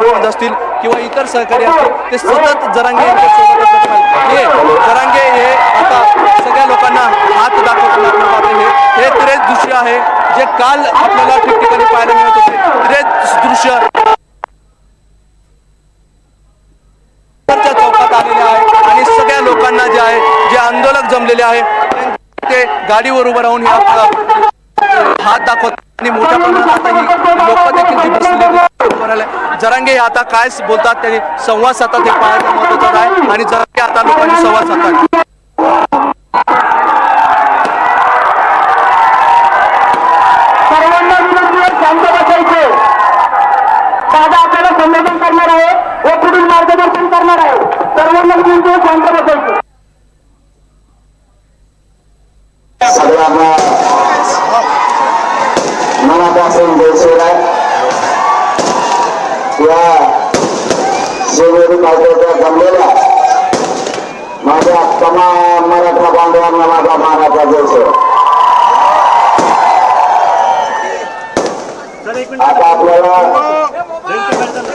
सरपंच असतील किंवा इतर सहकारी असतील ते सतत जरांगे यांच्यासोबत हे जरांगे हे आता सगळ्या लोकांना हात दाखवताना आपण हे हे तिरेच दृश्य आहे जे काल आपल्याला ठिकठिकाणी पाहायला मिळत होते. तिरेच दृश्य चौकात आलेले आहे आणि सगळ्या लोकांना जे आहे जे आंदोलक जमलेले आहे ते गाडीवर उभं राहून हे आपलं हात दाखवत आणि मोठ्या प्रमाणात आता ही लोक देखील जी बसलेली उभं राहिले. जरांगे आता काय बोलतात त्यांनी? संवाद साधतात हे पाहायचं महत्वाचं आहे आणि जरांगे आता लोकांनी संवाद साधतात. सर्वांना दादा आपल्याला करणार आहे व पुढील मार्गदर्शन करणार आहे. सर्वांना विनंती आहे शांत बसायचे. सगळ्यांना मनापासून जयश्रीला या शिवनेरी पार्टीच्या जमलेल्या माझ्या तमाम मराठा बांधवांना माझा मानाचा जयश्री आता आपल्याला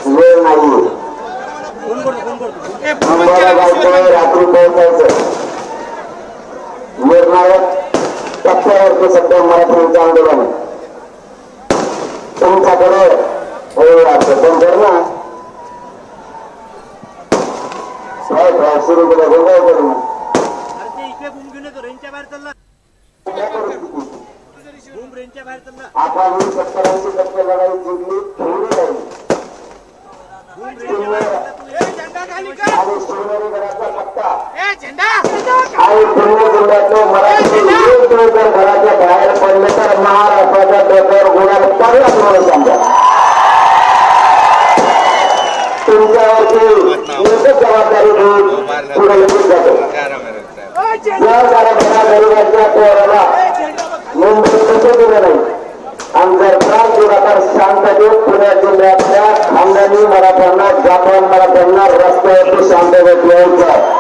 वेळ नाही. मुंबईला जायचं रात्री पोहोचायचं. निर्णायक टप्प्यावरती सध्या मराठ्यांचं आंदोलन. आहे. तुमच्याकडे हे प्रथम कर ना. साहेब सुरू केलं? गोंधळ करू? आपण सत्तर ऐंशी टक्के लढाई जिंकली. खेळली जाईल आणि शिवनेरी गडाचा पत्ता. आणि पुणे जिल्ह्यातले मराठी जर घराच्या बाहेर पडले तर महाराष्ट्राच्या डोक्यावर गुन्हा पडला म्हणून समजा तुमच्यावरती एकच जबाबदारी घेऊन पुढे निघून जातो जर जरा बघा पोराला मुंबई कसं दिलं नाही आणि जर त्रास दिला तर शांततेत पुणे जिल्ह्यातल्या खानदानी मराठ्यांना जापान मराठ्यांना रस्त्यावरती शांततेत यायचं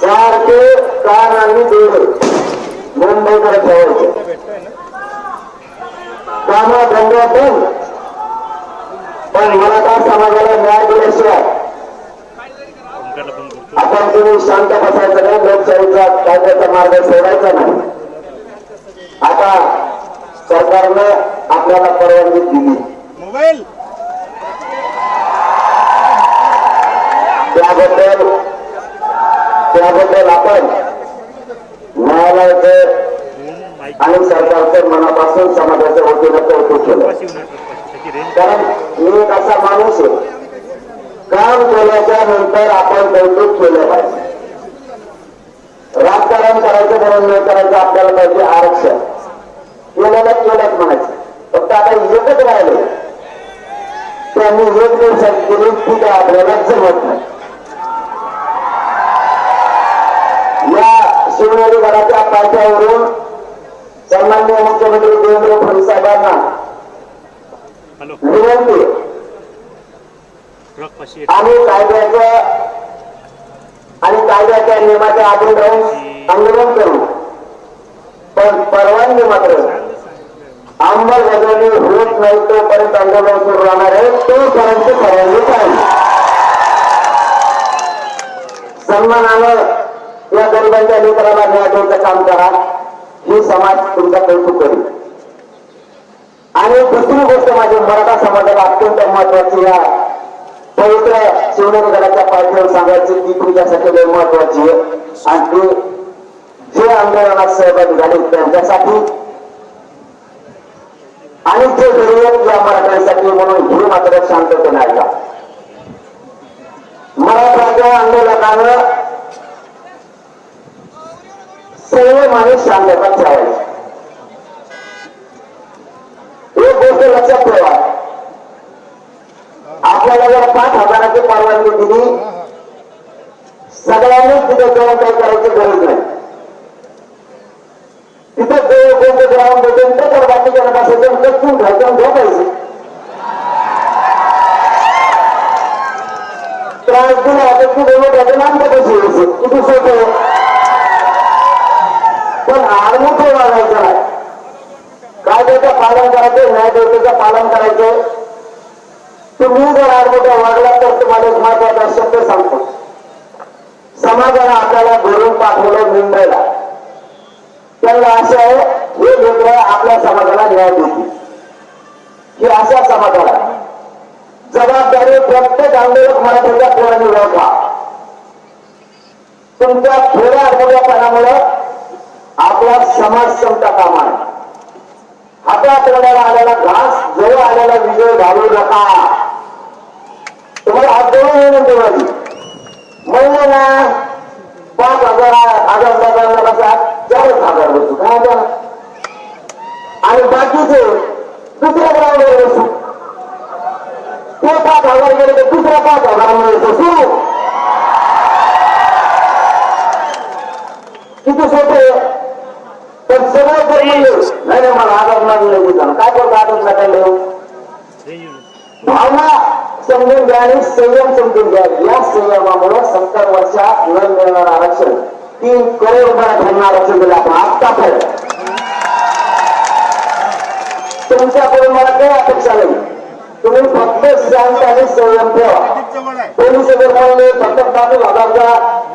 सारखे कान आणि डोळे मुंबईकडे ठेवायचे कामा धंद्यातून पण मराठा समाजाला न्याय दिल्याशिवाय आपण तुम्ही शांत बसायचं नाही लोकशाहीचा कायद्याचा मार्ग सोडायचा नाही. आता सरकारनं आपल्याला परवानगी दिली. त्याबद्दल त्याबद्दल आपण न्यायालयाचे आणि सरकारचं मनापासून समाजाच्या वतीनं कौतुक केलं. कारण मी एक असा माणूस आहे. काम केल्याच्यानंतर आपण कौतुक केलं पाहिजे. राजकारण करायचं म्हणून न करायचं आपल्याला पाहिजे आरक्षण. केलेलं केलंच म्हणायचं. फक्त आता एकच राहिले त्यांनी एक दिवसात केली ती काय आपल्याला जमत नाही. या शिवनेरी गडाच्या पायथ्यावरून सन्मान्य मुख्यमंत्री देवेंद्र फडणवीस साहेबांना विनंती. आम्ही कायद्याचं आणि कायद्याच्या नियमाच्या अधीन राहून आंदोलन करू. पण परवानगी मात्र अंमलबजावणी होत नाही तोपर्यंत आंदोलन सुरू राहणार आहे तोपर्यंत परवानगी पाहिजे सन्मानानं या गरिबांच्या लेकराला न्याय द्यायचं काम करा. ही समाज तुमचा कौतुक करेल आणि दुसरी गोष्ट माझी मराठा समाजाला अत्यंत महत्वाची या पवित्र शिवनेरी गडाच्या पायथ्यावर सांगायची ती तुमच्यासाठी लय महत्वाची आहे. आणि जे आंदोलनात सहभागी झाले त्यांच्यासाठी आणि जे गरीब या मराठ्यांसाठी म्हणून हे मात्र शांततेने ऐका. मराठ्याच्या आंदोलनानं सर्व माणूस शांतता ठेवायची एक गोष्ट लक्षात ठेवा आपल्याला जर पाच हजाराची परवानगी दिली सगळ्यांनीच तिथे जाऊन काही करायची गरज नाही. तिथे जो कोणतं ग्राउंड भेटेल ते तर बाकीच्या बसायचं कचून घ्यायचं आणि झोपायचं त्रास दिला तर तू बोलत घ्यायचं आमच्या पैसे यायचं किती सोपं आहे. पण तो वागायचं नाही. कायद्याचं पालन करायचं न्याय देवतेचं पालन करायचं. तर तुम्हाला एक महत्त्वाचा शब्द सांगतो. समाजाला आपल्याला घरून पाठवलं मुंबईला त्यांना असं आहे हे लेकर आपल्या समाजाला न्याय देतील. हे अशा समाजाला जबाबदारी प्रत्येक आंदोलक मराठीच्या पोरांनी ओळखा. तुमच्या थोड्या अनुभवपणामुळं आपला समाज संपता कामा नये. हातात रडायला आलेला घास जवळ आलेला विजय घालू नका. तुम्हाला हात जोडून विनंती माझी महिन्याला पाच हजार हजार पगाराला कसा चारच हजार बसू काय आता? आणि बाकीचे दुसऱ्या ग्राउंडवर बसू ते पाच हजार गेले तर दुसऱ्या पाच हजारामध्ये बसू किती सोपे पण सगळं जर म्हणले नाही नाही मला आदर लागलं नाही काय करतो आदर लागायला भावना समजून घ्या आणि संयम समजून घ्या या संयमामुळे सत्तर वर्षात न मिळणार आरक्षण तीन करोड मराठ्यांना आरक्षण दिलं आपण. आत्ता पण तुमच्याकडून मला काही अपेक्षा नाही. तुम्ही फक्त शांत आणि संयम ठेवा. पोलीस जर म्हणले फक्त पाच हजारचा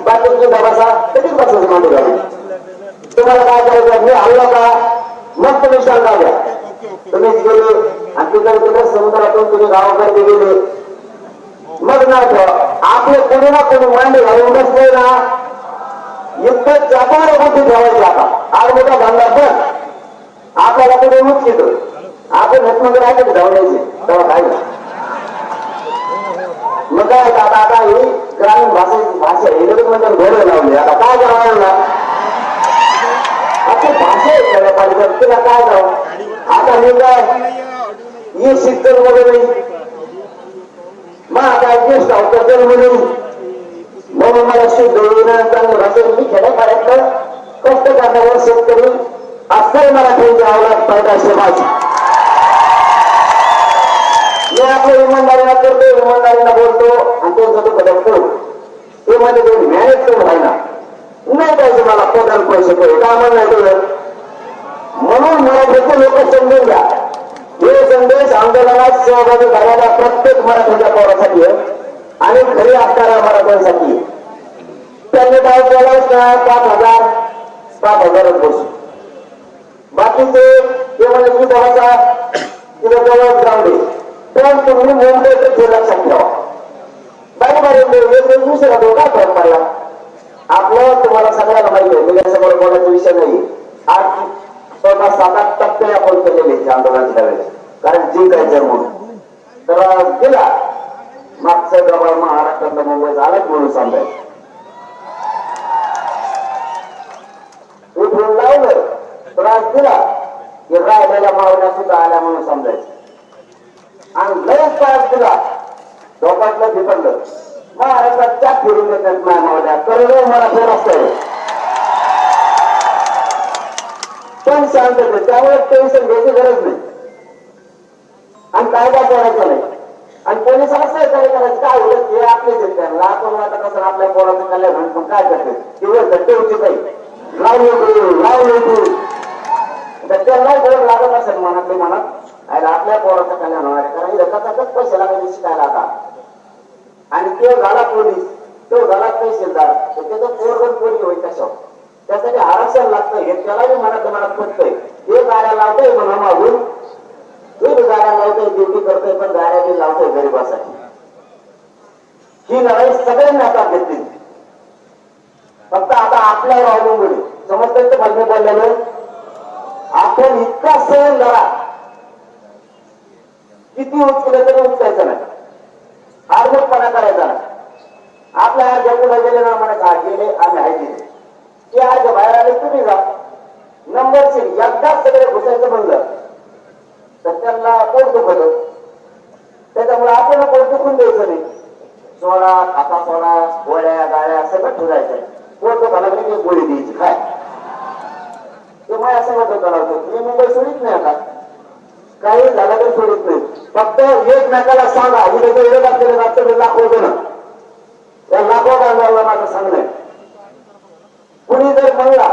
बाकीचे दबासा कधीच बसायचं मांडू घालू तुम्हाला काय करायचं मी हल्ला का मग तुम्ही शांत आल्या तुम्ही गेले आणि तिकडे तिकडे समुद्रातून तुम्ही गावाकडे गेले. मग नाही ठेवा आपले कोणी ना कोणी मांडे घालून बसले ना इतकं चापावर गोष्टी ठेवायची आता आज मोठा धंदा पण आपल्याला कोणी मुक्त आपण हेतमध्ये राहायचं धावण्याची तेव्हा काय नाही. मग काय आता आता ही ग्रामीण भाषेची भाषा इंग्रजी मध्ये घोडे लावले आता काय करावं ना आता भाषा आहे सगळ्या पाहिजे तिला काय करावं आता मी काय ही शिक्षण वगैरे मग आता ऍडजस्ट होतं म्हणून म्हणून मला शुद्ध होईना चांगलं भाषण मी खेड्यापाड्यातलं कष्ट करणाऱ्या शेतकरी असं मला मराठीची आवलाद पैदा समाज मी आपल्या इमानदारीला करतो इमानदारीला बोलतो आणि त्यांचं दुःख बदलतो ते मध्ये ते मॅनेज करून राहिला नाही पाहिजे मला पगार पैसे करू का म्हणून मला तुझं लोक समजून घ्या. हे संदेश आंदोलनात सहभागी झालेल्या प्रत्येक मराठीच्या पोरासाठी आहे आणि घरी असणाऱ्या मराठ्यांसाठी. त्यांनी काय केलं पाच हजार पाच हजारच बसू. बाकीचे ते म्हणजे मी जवळचा तिथे जवळ ग्राउंड आहे पण तुम्ही मुंबईत ते लक्षात ठेवा बाई बाई दुसरा तो काय फरक पडला आपलं तुम्हाला सगळ्यांना माहिती आहे त्याच्यासमोर बोलायचा विषय नाही आज स्वतः सात आठ टप्पे आपण केलेले आंदोलनाच्या वेळेस कारण जिंकायचं म्हणून. तर गेला मागचं जवळ महाराष्ट्रातला मुंबई झालाच म्हणून सांगायचं. उठून लावलं. त्रास दिला. की राहिलेल्या मावल्या सुद्धा आल्या म्हणून समजायचं आणि लयच त्रास दिला. डोक्यातलं बिघडलं महाराष्ट्रात त्या फिरून देतात नाही मावल्या करोडो मला फेर असतंय. पण शांत होते त्यामुळे टेन्शन घ्यायची गरज नाही. आणि कायदा करायचा नाही. आणि पोलिसाला सहकार्य करायचं. काय होतं हे आपलेच आहेत त्यांना आपण आता कसं आपल्या पोराचं कल्याण होईल? पण काय करते दिवस धट्टे होते काही लावले तू लावले तू. त्यांना गरज लागत असेल मनातले मनात आणि आपल्या पोराचं कल्याण होणार आहे. कारण इथं कचाकच पैसे लागायचे शिकायला आता. आणि तो झाला पोलीस. तो झाला तहसीलदार. तर त्याचं पोरगण पोरी होईल कशावर? त्यासाठी आरक्षण लागतं हे त्यालाही मनात मनात पटतंय हे गाड्या लावतोय म्हणा मागून हे गाड्या लावतोय ड्युटी करतोय पण गाड्या बी लावतोय गरिबासाठी. ही लढाई सगळ्यांनी हातात घेतली. फक्त आता आपल्यावर अवलंबून आहे. समजतंय तर मला बोललेलं? आपण इतका सहन लढा किती उचकलं तरी उचकायचं नाही. आर्मटपणा करायचा नाही. आपल्या अर्ध्या पुढे गेले ना म्हणत हा गेले आम्ही हाय तिथे. ते आज बाहेर आले तुम्ही जा. नंबर तीन एकदाच सगळे घुसायचं म्हणलं तर त्यांना पोट दुखत. त्याच्यामुळे आपण पोट दुखून द्यायचं नाही. सोडा आता सोडा गोळ्या गाळ्या सगळं ठेवायचं. पोट दुखायला लागले गोळी द्यायची काय ते माझ्या संगत होता मी मुंबई सोडित नाही आता. काही झालं तर सोडित नाही. फक्त एकमेकाला सांगा उद्या त्याचं वेळ असलेलं रात्र लाखो होतं ना या लाखो बांधवाला माझं सांगणं कुणी जर म्हणला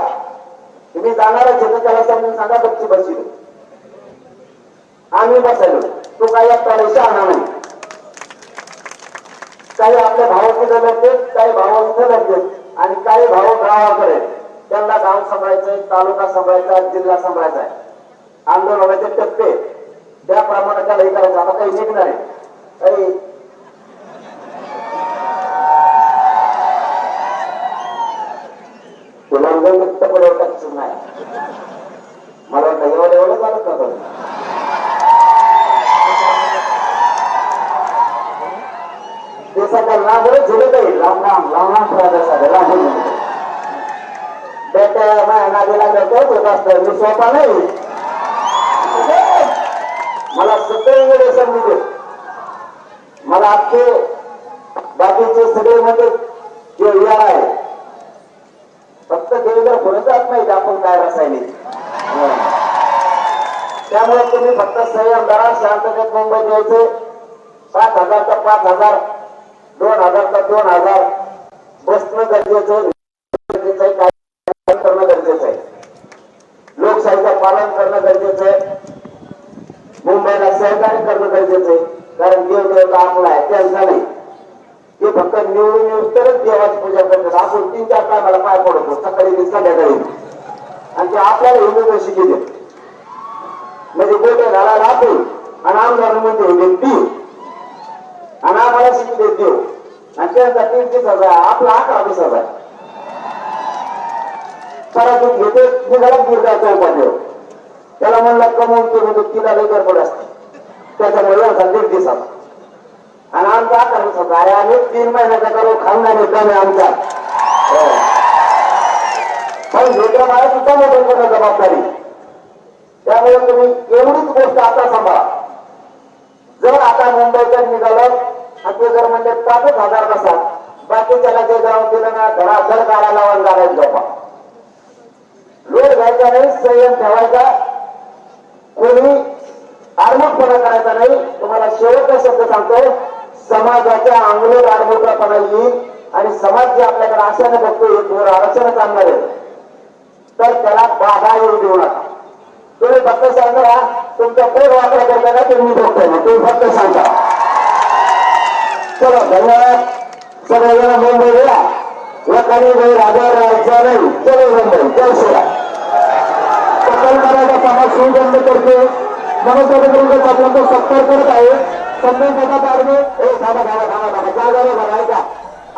तुम्ही जाणारच आहे तर त्याला समजून सांगा बच्ची बसली. आम्ही बसायलो तो काही एकटा आणा नाही. काही आपल्या भावाकडे लढतात काही भाव इथं लढतात आणि काही भाव गावाकडे त्यांना गाव सांभाळायचंय तालुका सांभाळायचा जिल्हा सांभाळायचा आहे. आंदोलनाचे टप्पे. त्याप्रमाणे त्याला हे करायचं आता काही निघणार आहे काही गुलामगंज मुक्त नाही मला वाटतं एवढं एवढं चालत का पण? ते लांब झुलत आहे लांब लांब लांब लांब लांब झुलत बेट माझ्या लागलं होत असतं मी स्वतः नाही. मला सगळे वेळे समजते मला अख्खे बाकीचे सगळे म्हणजे जे आहे फक्त देवीला फुलं जात नाही आपण काय रासायनिक त्यामुळे तुम्ही फक्त संयम धरा शांततेत मुंबईत यायचे. पाच हजार तर पाच हजार दोन हजार तर दोन हजार. बसणं गरजेचं आहे, गरजेचं आहे काय करणं गरजेचं आहे. लोकशाहीचं पालन करणं गरजेचं आहे. मुंबईला सहकार्य करणं गरजेचं आहे. कारण देव देवता आपला आहे त्यांचा नाही. ते फक्त निवडून येऊन तरच देवाची पूजा करतात. आपण तीन चार टायमाला पाय पडतो. सकाळी ते संध्याकाळी. आणि ते आपल्याला हिंदू शिकले म्हणजे गोट्या घालायला आपण आणि आमदार म्हणते होते ती आणि आम्हाला शिकले देव. आणि त्यांचा तीन तीस हजार आपला अकरा वीस हजार. परातून घेते निघाला गिरगा चौपाटीवर त्याला म्हणलं कमवून ते म्हणजे तिला लई गडबड असते. त्याच्यामुळे दीड दिवसात आणि आमचा अकरा आणि तीन महिन्याचा करून खानदानी कमी आमचा हो. पण लेकरं बाळा सुद्धा मोठं करणं जबाबदारी त्यामुळे तुम्ही एवढीच गोष्ट आता सांभाळा. जर आता मुंबईकडे निघालं आणि ते जर म्हणजे पाचच हजार कसा बाकीच्याला जे जाऊन दिलं ना धडाधड घर काढायला लावून जाण्यात झोपा लोड घ्यायचा नाही संयम ठेवायचा. कोणी आडमुठपणा करायचा नाही. तुम्हाला शेवटचा शब्द सांगतो. समाजाच्या अंगल आडमुठपणा येईल आणि समाज जे आपल्याकडे आशाने बघतोय एक आरक्षणच आणणार आहे तर त्याला बाधा येऊ देऊ नका. तुम्ही फक्त सांगा तुमचा कोण वापर करता का तुम्ही बघताय तुम्ही फक्त सांगा. चलो धन्यवाद. सगळेजण मुंबई गेला लोकांनी काही राजा राहायचा नाही चलो मुंबई. जय श्रीराम. करायचा समाज सुबंध करतो. मनोजन आपल्याला सत्कार करत आहे. संदेश देतात आर्मी ए थांबा थांबा थांबा थांबा. जागा भरायचा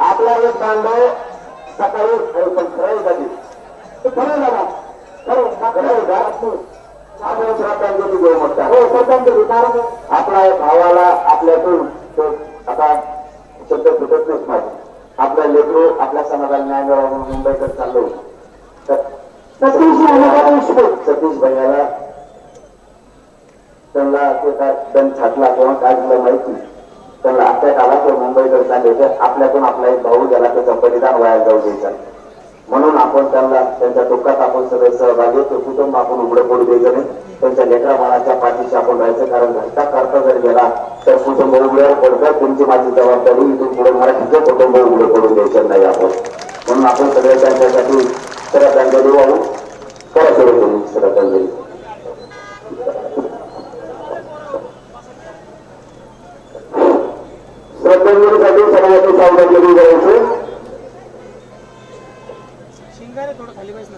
आपला एक बांधव सकाळी पण खरं? ते खरं का? आपण श्रद्धांजली देऊ म्हणता हो श्रद्धांजली. कारण आपल्या भावाला आपल्यातून आता शब्द फुटत नाही माझे. आपल्या लेकरू आपल्या समाजाला न्याय मिळावा म्हणून मुंबईकडे चाललो. सतीश सतीश भैयाला त्यांना ते काय दम छाटला किंवा काय दिलं माहिती. त्यांना आपल्या आला तर मुंबईकडे सांगितलं तर आपल्यातून आपला एक भाऊ गेला त्याचं बलिदान वाया जाऊ द्यायचं. म्हणून आपण त्यांना त्यांच्या दुःखात आपण सगळे सहभागी होतो. कुटुंब आपण उघडं पडू द्यायचं नाही. त्यांच्या लेकरा बाळाच्या पाठीशी आपण राहायचं. कारण घरचा करता जर गेला तर कुटुंब उघड्यावर पडतं. तुमची माझी जबाबदारी इथून पुढे मराठीचं कुटुंब उघडं पडू द्यायचं नाही आपण. म्हणून आपण सगळे त्यांच्यासाठी श्रद्धांजली वाहू करा सुरू तुम्ही श्रद्धांजली श्रद्धांजलीसाठी सगळ्यांनी सावधानगिरी घ्यायची शिंगारे थोडं खाली बस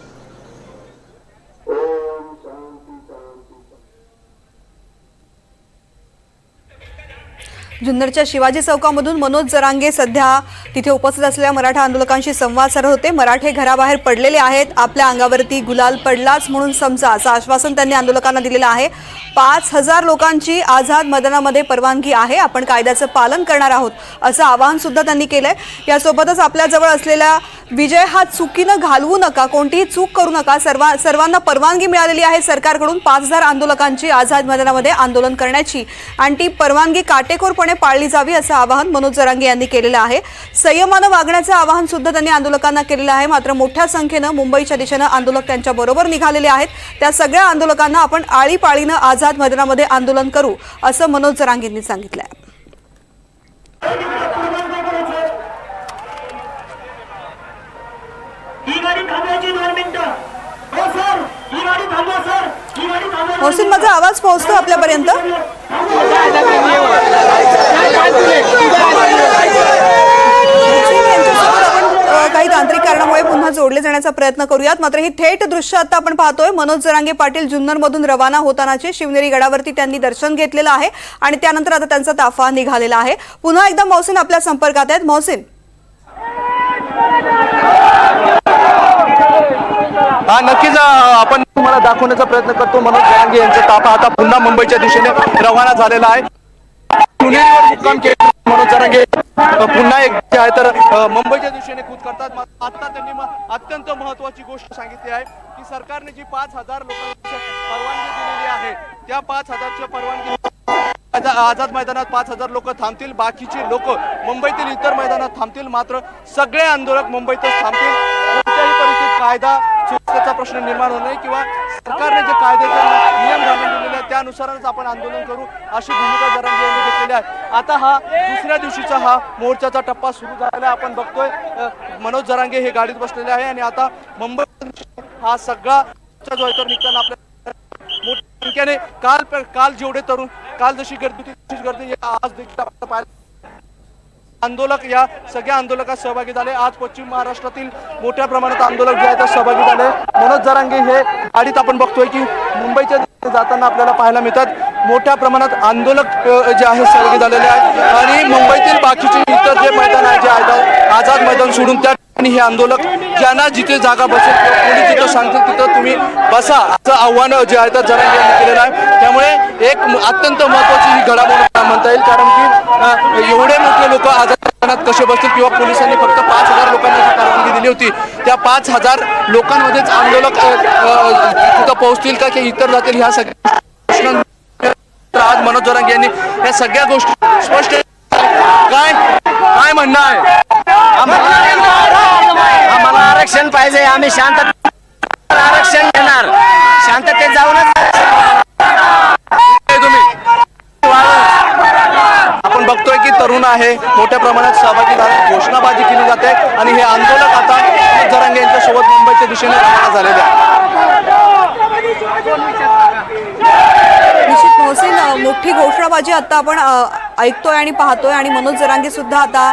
जुन्नरच्या शिवाजी चौकामधून मनोज जरांगे सध्या तिथे उपस्थित असलेल्या मराठा आंदोलकांशी संवाद साधत होते. मराठे घराबाहेर पडलेले आहेत. आपल्या अंगावरती गुलाल पडलाच म्हणून समजा असं आश्वासन त्यांनी आंदोलकांना दिलेलं आहे. पाच हजार लोकांची आझाद मैदानामध्ये परवानगी आहे. आपण कायद्याचं पालन करणार आहोत असं आवाहन सुद्धा त्यांनी केलंय. यासोबतच आपल्याजवळ असलेल्या विजय हा चुकीनं घालवू नका. कोणतीही चूक करू नका. सर्वा सर्वांना परवानगी मिळालेली आहे सरकारकडून. पाच हजार आंदोलकांची आझाद मैदानामध्ये आंदोलन करण्याची. आणि ती परवानगी काटेकोरपणे पाळली जावी असं आवाहन मनोज जरांगे यांनी केलेलं आहे. संयमानं वागण्याचं आवाहन सुद्धा त्यांनी आंदोलकांना केलेलं आहे. मात्र मोठ्या संख्येनं मुंबईच्या दिशेनं आंदोलक त्यांच्या बरोबर निघालेले आहेत. त्या सगळ्या आंदोलकांना आपण आळीपाळीनं आझाद मैदानामध्ये आंदोलन करू असं मनोज जरांगेंनी सांगितलं आहे ही माझा आवाज पोहोचतो आपल्यापर्यंत? काही तांत्रिक कारणामुळे पुन्हा जोडले जाण्याचा प्रयत्न करूयात. मात्र ही थेट दृश्य आता आपण पाहतोय. मनोज जरांगे पाटील जुन्नरमधून रवाना होतानाचे शिवनेरी गडावरती त्यांनी दर्शन घेतलेलं आहे आणि त्यानंतर आता त्यांचा ताफा निघालेला आहे. पुन्हा एकदा मोहसिन आपल्या संपर्कात आहेत. मोहसिन. हा नक्कीच आपण तुम्हाला दाखवण्याचा प्रयत्न करतो. मनोज जरांगे यांचा ताफा आता पुन्हा मुंबईच्या दिशेने रवाना झालेला आहे. पुणेवर मुक्काम मनोज जरांगे. पुन्हा एक जे आहे तर मुंबईच्या दिशेने कूद करतात. आता त्यांनी अत्यंत महत्वाची गोष्ट सांगितली आहे की सरकारने जी पाच हजार लोकांची परवानगी दिलेली आहे त्या पाच हजारच्या परवानगी आझाद मैदानात पाच हजार लोक थांबतील बाकीचे लोक मुंबईतील इतर मैदानात थांबतील मात्र सगळे आंदोलक मुंबईतच थांबतील. कोणत्याही परिस्थितीत कायदा सुव्यवस्थेचा प्रश्न निर्माण होऊ नये किंवा सरकारने जे कायद्याचे नियम घालून दिलेले आहेत त्यानुसारच आपण आंदोलन करू अशी भूमिका जरांगे यांनी घेतलेली आहे. आता हा दुसऱ्या दिवशीचा हा मोर्चाचा टप्पा सुरू झालेला आहे आपण बघतोय. मनोज जरांगे हे गाडीत बसलेले आहे आणि आता मुंबई हा सगळा जो आहे तर निघताना मोठ्या संख्येने काल काल जेवढे तरुण काल जशी गर्दी होती तशीच गर्दी आज देखील आपल्याला आंदोलक या सगळ्या आंदोलकात सहभागी झाले. आज पश्चिम महाराष्ट्रातील मोठ्या प्रमाणात आंदोलक जे आहेत ते सहभागी झाले. मनोज जरांगे हे गाडीत आपण बघतोय की मुंबईच्या जाताना आपल्याला पाहायला मिळतात. मोठ्या प्रमाणात आंदोलक जे आहे सहभागी झालेले आहेत. आणि मुंबईतील बाकीचे इतर जे मैदान आहे जे आहेत आझाद मैदान सोडून त्या आणि हे आंदोलक ज्यांना जिथे जागा बसेल पोलीस जिथं सांगतील तिथं तुम्ही बसा. असं आव्हान जे आहे तर जरांगे यांनी केलेलं आहे. त्यामुळे एक अत्यंत महत्वाची ही घडामोड म्हणता येईल. कारण की एवढे मोठे लोक आझाद कसे बसतील किंवा पोलिसांनी फक्त पाच हजार लोकांना परवानगी दिली होती त्या पाच हजार लोकांमध्येच आंदोलक तिथं पोहोचतील का की इतर जातील ह्या सगळ्या आज मनोज जोरांगे यांनी या सगळ्या गोष्टी स्पष्ट काय? काय म्हणणं आहे? आम्हाला आरक्षण पाहिजे आम्ही शांत आरक्षण देणार. शांततेत जाऊनच तुम्ही. आपण बघतोय की तरुण आहे मोठ्या प्रमाणात सहभागी झाले घोषणाबाजी केली जाते आणि हे आंदोलक आता जरांगे यांच्या सोबत मुंबईच्या दिशेने रवाना झालेले आहे. अभिषेक मोहसिन मोठी घोषणाबाजी आता आपण ऐकतोय आणि पाहतोय आणि मनोज जरांगे सुद्धा आता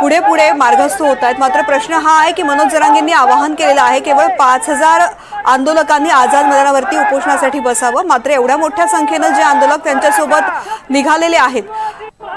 पुढे पुढे मार्गस्थ होत आहेत. मात्र प्रश्न हा आहे की मनोज जरांगेंनी आवाहन केलेलं आहे केवळ पाच हजार आंदोलकांनी आझाद मैदानावरती उपोषणासाठी बसावं. मात्र एवढ्या मोठ्या संख्येनं जे आंदोलक त्यांच्यासोबत निघालेले आहेत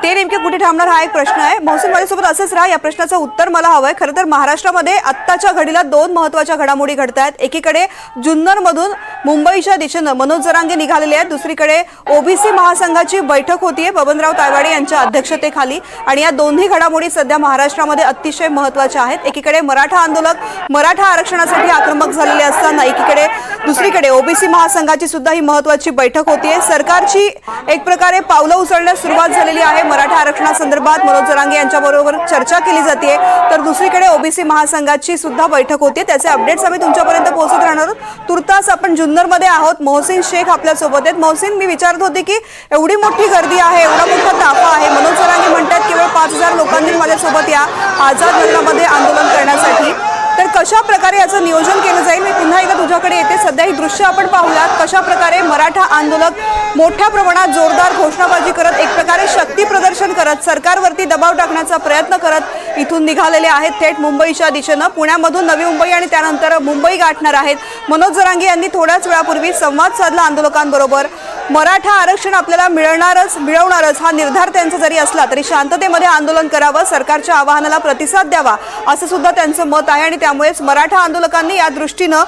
ते नेमके कुठे थांबणार हा एक प्रश्न आहे. महसूल माझ्यासोबत असंच राहा या प्रश्नाचं उत्तर मला हवंय. खरं तर महाराष्ट्रामध्ये आत्ताच्या घडीला दोन महत्त्वाच्या घडामोडी घडत आहेत एकीकडे जुन्नरमधून मुंबईच्या दिशेनं मनोज जरांगे निघालेले आहेत. दुसरीकडे ओबीसी महासंघाची बैठक होतीये बबनराव तायवाडे यांच्या अध्यक्षतेखाली. आणि या दोन्ही घडामोडी सध्या महाराष्ट्रामध्ये अतिशय महत्त्वाच्या आहेत. एकीकडे मराठा आंदोलक मराठा आरक्षणासाठी आक्रमक झालेले असताना एकीकडे दुसरीकडे ओबीसी महासंघाची सुद्धा ही महत्वाची बैठक होतीये. सरकारची एक प्रकारे पावलं उचलण्यास सुरुवात झालेली आहे. मराठा आरक्षणासंदर्भात मनोज जरांगे यांच्याबरोबर चर्चा केली जाते तर दुसरीकडे ओबीसी महासंघाची सुद्धा बैठक होती त्याचे अपडेट्स आम्ही तुमच्यापर्यंत पोहोचत राहणार आहोत. तुर्तास आपण जुन्नरमध्ये आहोत. मोहसिन शेख आपल्यासोबत आहेत. मोहसिन मी विचारत होते की एवढी मोठी गर्दी आहे एवढा मोठा ताफा आहे. मनोज जरांगे म्हणतात केवळ पाच हजार लोकांनी माझ्यासोबत या आझाद मैदानामध्ये आंदोलन करण्यासाठी. तर कशा प्रकारे याचं नियोजन केलं जाईल? मी पुन्हा एकदा तुझ्याकडे येते. सध्या ही दृश्य आपण पाहूयात. कशा प्रकारे मराठा आंदोलक मोठ्या प्रमाणात जोरदार घोषणाबाजी करत एक प्रकारे शक्ती प्रदर्शन करत सरकारवरती दबाव टाकण्याचा प्रयत्न करत इथून निघालेले आहेत. थेट मुंबईच्या दिशेनं पुण्यामधून नवी मुंबई आणि त्यानंतर मुंबई गाठणार आहेत. मनोज जरांगे यांनी थोड्याच वेळापूर्वी संवाद साधला आंदोलकांबरोबर. मराठा आरक्षण आपल्याला मिळणारच मिळवणारच हा निर्धार त्यांचा जरी असला तरी शांततेमध्ये आंदोलन करावं सरकारच्या आवाहनाला प्रतिसाद द्यावा असं सुद्धा त्यांचं मत आहे आणि त्यामुळेच मराठा आंदोलकांनी या दृष्टीनं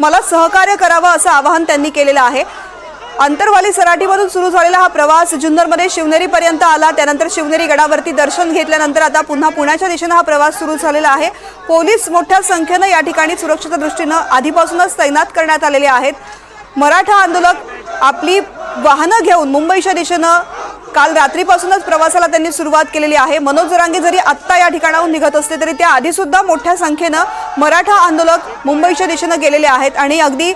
मला सहकार्य करावं असं आवाहन त्यांनी केलेलं आहे. अंतरवाली सराटीमधून सुरू झालेला हा प्रवास जुन्नरमध्ये शिवनेरीपर्यंत आला. त्यानंतर शिवनेरी गडावरती दर्शन घेतल्यानंतर आता पुन्हा पुण्याच्या दिशेनं हा प्रवास सुरू झालेला आहे. पोलीस मोठ्या संख्येनं या ठिकाणी सुरक्षेच्या दृष्टीनं आधीपासूनच तैनात करण्यात आलेले आहेत. मराठा आंदोलक आपली वाहनं घेऊन मुंबईच्या दिशेनं काल रात्रीपासूनच प्रवासाला त्यांनी सुरुवात केलेली आहे. मनोज जरांगे जरी आत्ता या ठिकाणाहून निघत असले तरी त्या आधीसुद्धा मोठ्या संख्येनं मराठा आंदोलक मुंबईच्या दिशेनं गेलेले आहेत आणि अगदी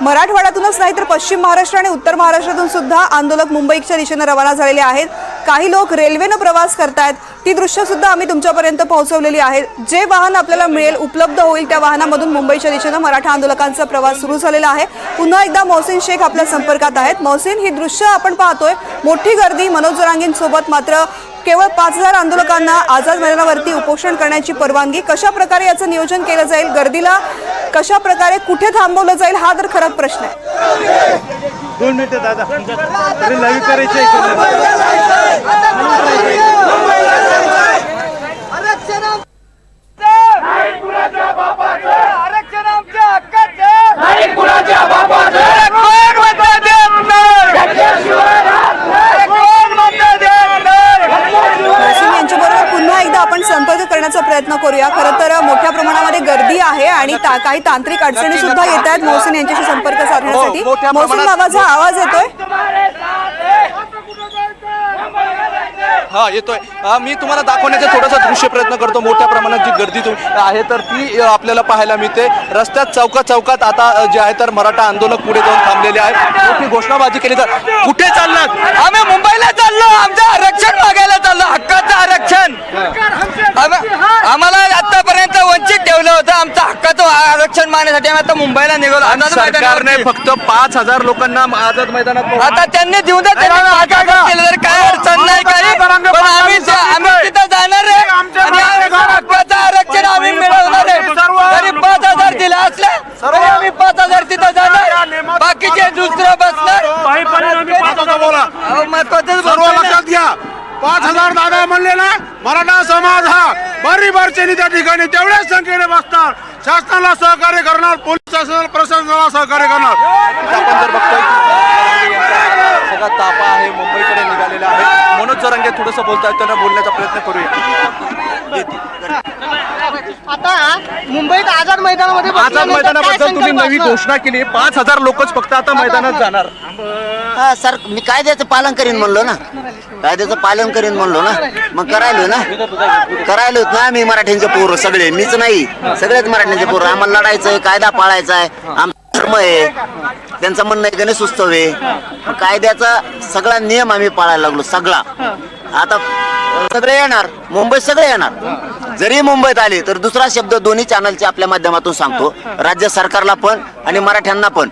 मराठवाड्यातूनच नाही तर पश्चिम महाराष्ट्र आणि उत्तर महाराष्ट्रातून सुद्धा आंदोलक मुंबईच्या दिशेनं रवाना झालेले आहेत. काही लोक रेल्वेनं प्रवास करतायत ती दृश्य सुद्धा आम्ही तुमच्यापर्यंत पोहोचवलेली आहेत जे वाहन आपल्याला मिळेल उपलब्ध होईल त्या वाहनामधून मुंबईच्या दिशेनं मराठा आंदोलकांचा प्रवास सुरू झालेला आहे. पुन्हा एकदा मोहसिन शेख आपल्या संपर्कात आहेत. मोहसिन ही दृश्य आपण पाहतोय. मोठी गर्दी मनोज जरांगींसोबत मात्र केवळ पाच हजार आंदोलकांना आझाद मैदानावरती उपोषण करण्याची परवानगी कशा प्रकारे याचं नियोजन केलं जाईल गर्दीला कशा प्रकारे कुठे थांबवलं जाईल हा तर खरं प्रश्न आहे. दोन मिनिटं दादा. करायचं आहे सिंग यांच्याबरोबर पुन्हा एकदा आपण संपर्क करण्याचा प्रयत्न करूया खरं तर मोठ्या प्रमाणामध्ये गर्दी आहे आणि ता- काही तांत्रिक अडचणी सुद्धा येत आहेत. मोहसिन यांच्याशी संपर्क साधण्यासाठी. हो, मोठ्या मोहसिन बाबाचा आवाज येतोय हा येतोय. हा, मी तुम्हाला दाखवण्याचा थोडासा दृश्य प्रयत्न करतो. मोठ्या प्रमाणात जी गर्दी आहे तर ती आपल्याला पाहायला मिळते. रस्त्यात चौकात चौकात आता जे आहे तर मराठा आंदोलक पुढे जाऊन थांबलेले आहेत. मोठी घोषणाबाजी केली तर कुठे चालणार आम्ही मुंबईला चाललो. आमचं आरक्षण मागायला चाललो. हक्काचं आरक्षण. आम- आम्हाला आतापर्यंत वंचित ठेवलं होतं. आमचं हक्काचं आरक्षण मागण्यासाठी आम्ही आता मुंबईला निघालो. सरकारने मैदानावरती. फक्त पाच हजार लोकांना आझाद मैदानात. आता त्यांनी देऊन केलं. तर काय अडचण नाही काही पण आम्ही त्या- आम्ही तिथं जाणार आहे. आणि आमचं हक्काचं आरक्षण आम्ही मिळवणार आहे. जरी पाच हजार दिले असले तरी आम्ही पाच हजार तिथं जाणार. बाकीचे दुसरं बसणार. अहो, महत्वाचं सर्व बोलतोय ना. लक्षात घ्या. पाच हजार दादा म्हणले ना मराठा समाज हा बारी बारचेनी त्या ठिकाणी तेवढ्याच संख्येने बसणार. शासनाला सहकार्य करणार पोलीस शासनाला प्रशासनाला सहकार्य करणार. आपण जर बघतोय की सगळा तापा आहे मुंबईकडे निघालेला आहे. मनोज जरांगे थोडंसं बोलतायत त्यांना बोलण्याचा प्रयत्न करूया. आता मुंबईत आझाद मैदानामध्ये आझाद मैदानाबद्दल तुम्ही नवी? घोषणा केली. पाच हजार लोकच फक्त आता मैदानात जाणार. हा सर मी कायद्याचं पालन करीन म्हणलो ना. कायद्याचं पालन करीन म्हणलो ना. मग करायलो ना. करायलोच ना आम्ही मराठ्यांचे पोरं सगळे. मीच नाही. सगळेच मराठ्यांचे पोरं. आम्हाला लढायचं आहे कायदा पाळायचा आहे आमचा धर्म आहे. त्यांचं म्हणणं आहे गणेश उत्सव आहे. कायद्याचा सगळा नियम आम्ही पाळायला लागलो सगळा. आता सगळे येणार मुंबईत सगळे येणार. जरी मुंबईत आले तर दुसरा शब्द दोन्ही चॅनलच्या आपल्या माध्यमातून सांगतो. राज्य सरकारला पण आणि मराठ्यांना पण.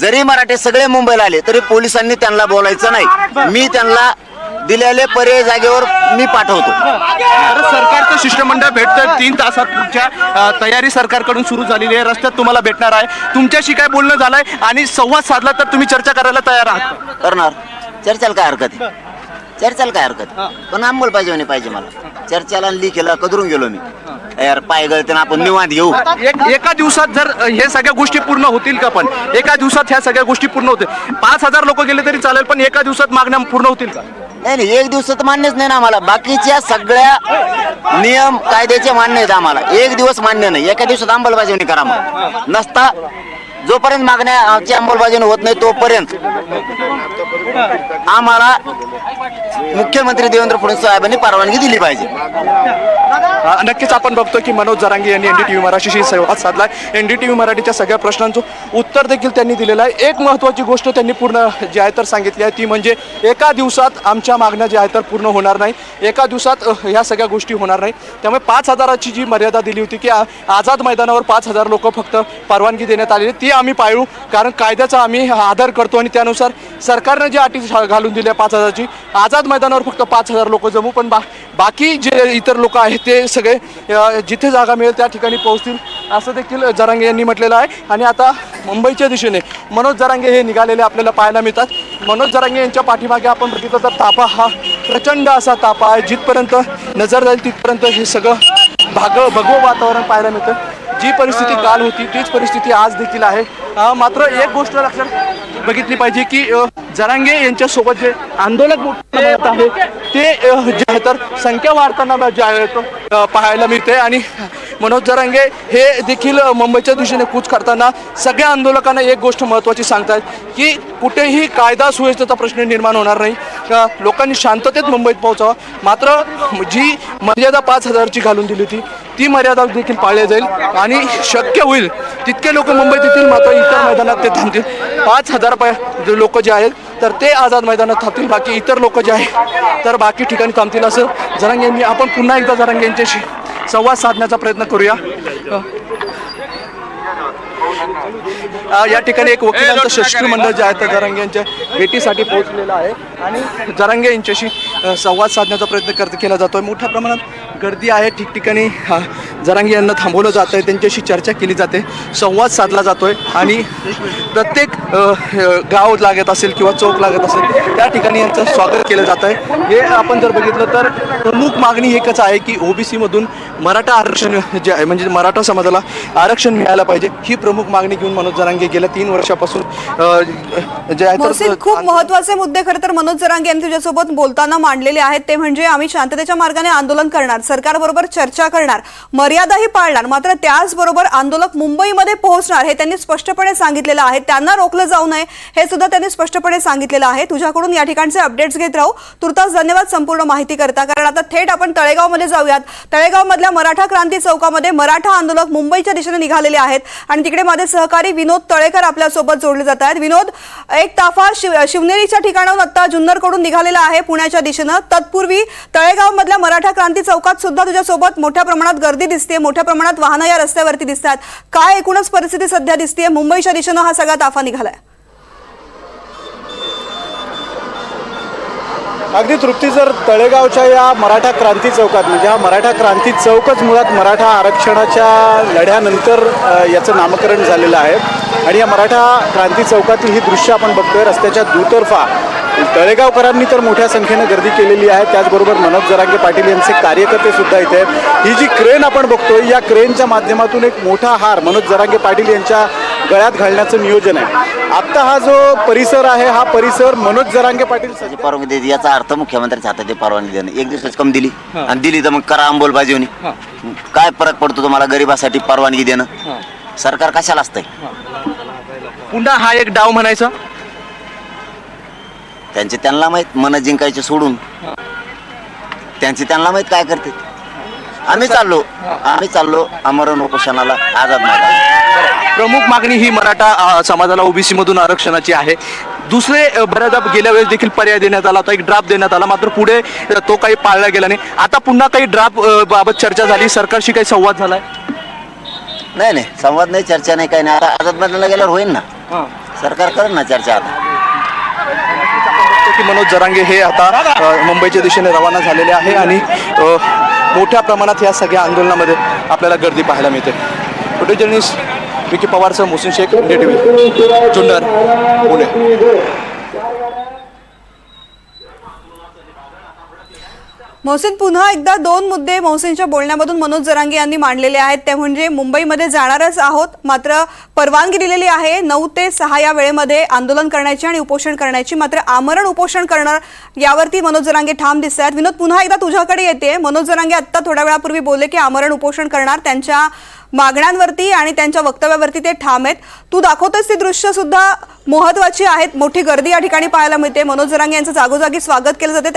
जरी मराठे सगळे मुंबईला आले तरी पोलिसांनी त्यांना बोलायचं नाही. मी त्यांना दिलेले पर्याय जागेवर मी पाठवतो. सरकारचं शिष्टमंडळ भेटतं तीन तासात अ, तयारी सरकारकडून सुरू झालेली आहे. रस्त्यात तुम्हाला भेटणार आहे. तुमच्याशी काय बोलणं झालंय आणि संवाद साधला तर तुम्ही चर्चा करायला तयार आहात. करणार. चर्चेला काय हरकत आहे? चर्चेला काय हरकत आहे? पण अंमलबजावणी पाहिजे मला. चर्चेला लिखेला कदरून गेलो मी. यार पाय गळते आपण निवांत घेऊ एक एका दिवसात जर अ, हे सगळ्या गोष्टी पूर्ण होतील का पण? एका दिवसात ह्या सगळ्या गोष्टी पूर्ण होतील. पाच हजार लोक गेले तरी चालेल पण एका दिवसात मागण्या पूर्ण होतील का? नाही नाही एक दिवसात मान्यच नाही ना आम्हाला. बाकीच्या सगळ्या नियम कायद्याचे मान्य आहेत आम्हाला. एक दिवस मान्य नाही. एका दिवसात अंमलबजावणी करा मग. नसता जोपर्यंत मागण्या आमची अंमलबजावणी होत नाही तोपर्यंत आम्हाला मुख्यमंत्री देवेंद्र फडणवीस साहेबांनी परवानगी दिली पाहिजे. नक्कीच आपण बघतो की मनोज जरांगे यांनी एनडीटीव्ही मराठीशी संवाद साधला एनडीटीव्ही मराठीच्या सगळ्या प्रश्नांचं उत्तर देखील त्यांनी दिलेलं आहे. एक महत्त्वाची गोष्ट त्यांनी पूर्ण जी आहे तर सांगितली आहे ती म्हणजे एका दिवसात आमच्या मागण्या ज्या आहेत तर पूर्ण होणार नाही. एका दिवसात अ, ह्या सगळ्या गोष्टी होणार नाही. त्यामुळे पाच हजाराची जी मर्यादा दिली होती की आ- आझाद मैदानावर पाच हजार लोक फक्त परवानगी देण्यात आलेली ती आम्ही पाळू. कारण कायद्याचा आम्ही आदर करतो आणि त्यानुसार सरकारनं जी अटी घालून दिली आहे पाच हजारची आझाद मैदानावर फक्त पाच हजार लोक जमू पण बा बाकी जे इतर लोक आहेत ते सगळे जिथे जागा मिळेल त्या ठिकाणी पोहोचतील असं देखील जरांगे यांनी म्हटलेलं आहे. आणि आता मुंबईच्या दिशेने मनोज जरांगे हे निघालेले आपल्याला पाहायला मिळतात. मनोज जरांगे यांच्या पाठीमागे आपण बघितलं तर तापा हा प्रचंड असा तापा आहे जिथपर्यंत नजर जाईल तिथपर्यंत हे सगळं भाग भगवं वातावरण पाहायला मिळतं. जी परिस्थिती काल होती तीच परिस्थिती आज देखील आहे. मात्र एक गोष्ट लक्षात बघितली पाहिजे की जरांगे यांच्यासोबत जे आंदोलक आहे ते जे तर संख्या वाढताना पाहायला मिळते आणि मनोज जरांगे हे देखील मुंबईच्या दिशेने कूच करताना सगळ्या आंदोलकांना एक गोष्ट महत्त्वाची सांगतात की कुठेही कायदा सुव्यवस्थेचा प्रश्न निर्माण होणार नाही. का लोकांनी शांततेत मुंबईत पोहोचावं. मात्र जी मर्यादा पाच हजारची घालून दिली होती ती मर्यादा देखील पाळली जाईल. आणि शक्य होईल तितके लोक मुंबईत येतील मात्र इतर मैदानात ते थांबतील. पाच हजार लोक जे आहेत तर ते आझाद मैदानात थांबतील बाकी इतर लोक जे आहेत तर बाकी ठिकाणी थांबतील असं जरांगे यांनी आपण पुन्हा एकदा जरांगे यांच्याशी संवाद साधण्याचा प्रयत्न करूया. या ठिकाणी एक वकिलांचं शिष्टमंडळ जे आहे ते जरांगे यांच्या भेटीसाठी पोहोचलेलं आहे आणि जरांगे यांच्याशी संवाद साधण्याचा प्रयत्न करत केला जातोय. मोठ्या प्रमाणात गर्दी आहे ठिकठिकाणी जरांगे यांना थांबवलं जात आहे त्यांच्याशी चर्चा केली जाते संवाद साधला जातोय आणि प्रत्येक गाव लागत असेल किंवा चौक लागत असेल त्या ठिकाणी यांचं स्वागत केलं जात आहे हे आपण जर बघितलं तर प्रमुख मागणी एकच आहे की ओबीसी मधून मराठा आरक्षण जे आहे म्हणजे मराठा समाजाला आरक्षण मिळायला पाहिजे ही प्रमुख मागणी घेऊन मनोज जरांगे गेल्या तीन वर्षापासून. जे आहे खूप महत्त्वाचे मुद्दे खरं तर मनोज जरांगे यांनी तुझ्यासोबत बोलताना मांडलेले आहेत ते म्हणजे आम्ही शांततेच्या मार्गाने आंदोलन करणार सरकारबरोबर चर्चा करणार. मर्यादाही पाळणार. मात्र त्याचबरोबर आंदोलक मुंबईमध्ये पोहोचणार हे त्यांनी स्पष्टपणे सांगितलेलं आहे. त्यांना रोखलं जाऊ नये हे सुद्धा त्यांनी स्पष्टपणे सांगितलेलं आहे. तुझ्याकडून या ठिकाणचे अपडेट्स घेत राहू. तुर्तास धन्यवाद संपूर्ण माहिती करता. कारण आता थेट आपण तळेगावमध्ये जाऊयात. तळेगावमधल्या मराठा क्रांती चौकामध्ये मराठा आंदोलक मुंबईच्या दिशेने निघालेले आहेत आणि तिकडे माझे सहकारी विनोद तळेकर आपल्यासोबत जोडले जात आहेत. विनोद एक ताफा शिव शिवनेरीच्या ठिकाणाहून आता जुन्नरकडून निघालेला आहे पुण्याच्या दिशेनं. तत्पूर्वी तळेगावमधल्या मराठा क्रांती चौकात सुद्धा तुझ्यासोबत मोठ्या प्रमाणात गर्दी दिसते मोठ्या प्रमाणात वाहनं या रस्त्यावरती दिसतात. काय एकूणच परिस्थिती सध्या दिसते मुंबईच्या दिशेनं हा सगळा ताफा निघालाय. अगदी तृप्ती जर तळेगावच्या या मराठा क्रांती चौकात म्हणजे हा मराठा क्रांती चौकच मुळात मराठा आरक्षणाच्या लढ्यानंतर याचं नामकरण झालेलं आहे. आणि या मराठा क्रांती चौकातील ही दृश्य आपण बघतोय रस्त्याच्या दुतर्फा. तळेगावकरांनी तर मोठ्या संख्येनं गर्दी केलेली आहे. त्याचबरोबर मनोज जरांगे पाटील यांचे कार्यकर्ते सुद्धा इथे आहेत. ही जी क्रेन आपण बघतोय या क्रेनच्या माध्यमातून एक मोठा हार मनोज जरांगे पाटील यांच्या गळ्यात घालण्याचं नियोजन आहे. आत्ता हा जो परिसर आहे हा परिसर मनोज जरांगे पाटील त्याची परवानगी द्यायची याचा अर्थ मुख्यमंत्र्यांच्या हातात आहे परवानगी देणं. एक दिवसाच कम दिली. आणि दिली तर मग करा अंमलबजावणी काय फरक पडतो तुम्हाला गरिबासाठी परवानगी देणं? सरकार कशाला असतंय? पुन्हा हा एक डाव म्हणायचा. त्यांचे त्यांना माहीत मन जिंकायचे सोडून. त्यांचे त्यांना माहीत काय करते. आम्ही चाललो. आम्ही चाललो अमरण उपोषणाला आझाद मैदान. प्रमुख मागणी ही मराठा अ, समाजाला ओबीसी मधून आरक्षणाची आहे. दुसरे अ, बऱ्याचदा गेल्या वेळेस देखील पर्याय देण्यात आला होता. एक ड्राफ्ट देण्यात आला. मात्र पुढे अ, तो काही पाळला गेला नाही. आता पुन्हा काही ड्राफ्ट बाबत चर्चा झाली. सरकारशी काही संवाद झालाय? नाही नाही. संवाद नाही चर्चा नाही काही नाही. आता आझाद मैदानाला गेल्यावर होईल ना. सरकार करेल ना चर्चा आता. की मनोज जरांगे हे आता मुंबईच्या दिशेने रवाना झालेले आहे आणि मोठ्या प्रमाणात या सगळ्या आंदोलनामध्ये आपल्याला गर्दी पाहायला मिळते. फोटो जर्नलिस्ट विकी पवारसह मोहसिन शेख इंडिया टीव्ही जुन्नर पुणे. मोहसिन पुन्हा एकदा दोन मुद्दे मोहसिनच्या बोलण्यामधून मनोज जरांगे यांनी मांडलेले आहेत. ते म्हणजे मुंबईमध्ये जाणारच आहोत. मात्र परवानगी दिलेली आहे. नऊ ते सहा या वेळेमध्ये आंदोलन करण्याची आणि उपोषण करण्याची. मात्र आमरण उपोषण करणार यावरती मनोज जरांगे ठाम दिसत आहेत. विनोद पुन्हा एकदा तुझ्याकडे येते. मनोज जरांगे आत्ता थोड्या वेळापूर्वी बोलले की आमरण उपोषण करणार. त्यांच्या मागण्यांवरती आणि त्यांच्या वक्तव्यावरती ते ठाम आहेत. तू दाखवतोस ती दृश्य सुद्धा महत्वाची आहेत. मोठी गर्दी या ठिकाणी पाहायला मिळते. मनोज जरांगे यांचं जागोजागी स्वागत केलं जाते.